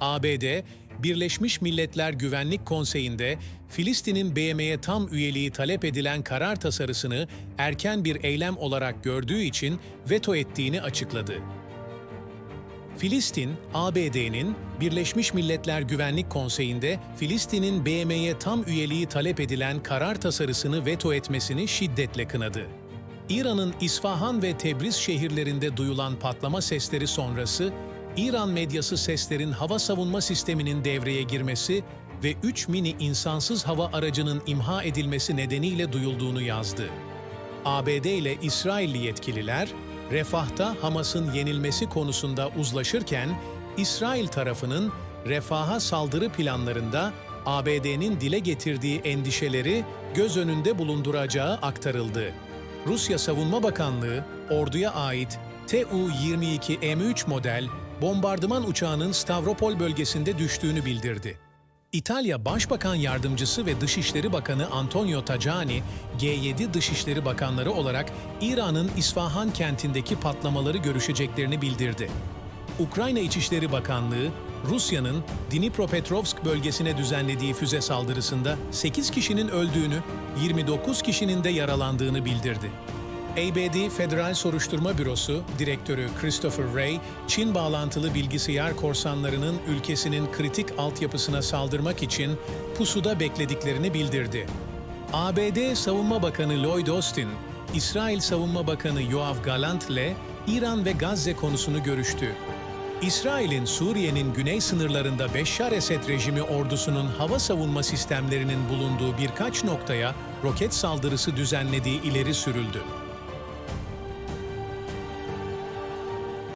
ABD, Birleşmiş Milletler Güvenlik Konseyi'nde Filistin'in BM'ye tam üyeliği talep edilen karar tasarısını erken bir eylem olarak gördüğü için veto ettiğini açıkladı. Filistin, ABD'nin Birleşmiş Milletler Güvenlik Konseyi'nde Filistin'in BM'ye tam üyeliği talep edilen karar tasarısını veto etmesini şiddetle kınadı. İran'ın İsfahan ve Tebriz şehirlerinde duyulan patlama sesleri sonrası, İran medyası seslerin hava savunma sisteminin devreye girmesi ve 3 mini insansız hava aracının imha edilmesi nedeniyle duyulduğunu yazdı. ABD ile İsrailli yetkililer, refahta Hamas'ın yenilmesi konusunda uzlaşırken, İsrail tarafının refaha saldırı planlarında ABD'nin dile getirdiği endişeleri göz önünde bulunduracağı aktarıldı. Rusya Savunma Bakanlığı, orduya ait Tu-22M3 model bombardıman uçağının Stavropol bölgesinde düştüğünü bildirdi. İtalya Başbakan Yardımcısı ve Dışişleri Bakanı Antonio Tajani, G7 Dışişleri Bakanları olarak İran'ın İsfahan kentindeki patlamaları görüşeceklerini bildirdi. Ukrayna İçişleri Bakanlığı, Rusya'nın Dnipropetrovsk bölgesine düzenlediği füze saldırısında 8 kişinin öldüğünü, 29 kişinin de yaralandığını bildirdi. ABD Federal Soruşturma Bürosu Direktörü Christopher Wray, Çin bağlantılı bilgisayar korsanlarının ülkesinin kritik altyapısına saldırmak için pusuda beklediklerini bildirdi. ABD Savunma Bakanı Lloyd Austin, İsrail Savunma Bakanı Yoav Gallant ile İran ve Gazze konusunu görüştü. İsrail'in Suriye'nin güney sınırlarında Beşşar Esed rejimi ordusunun hava savunma sistemlerinin bulunduğu birkaç noktaya roket saldırısı düzenlediği ileri sürüldü.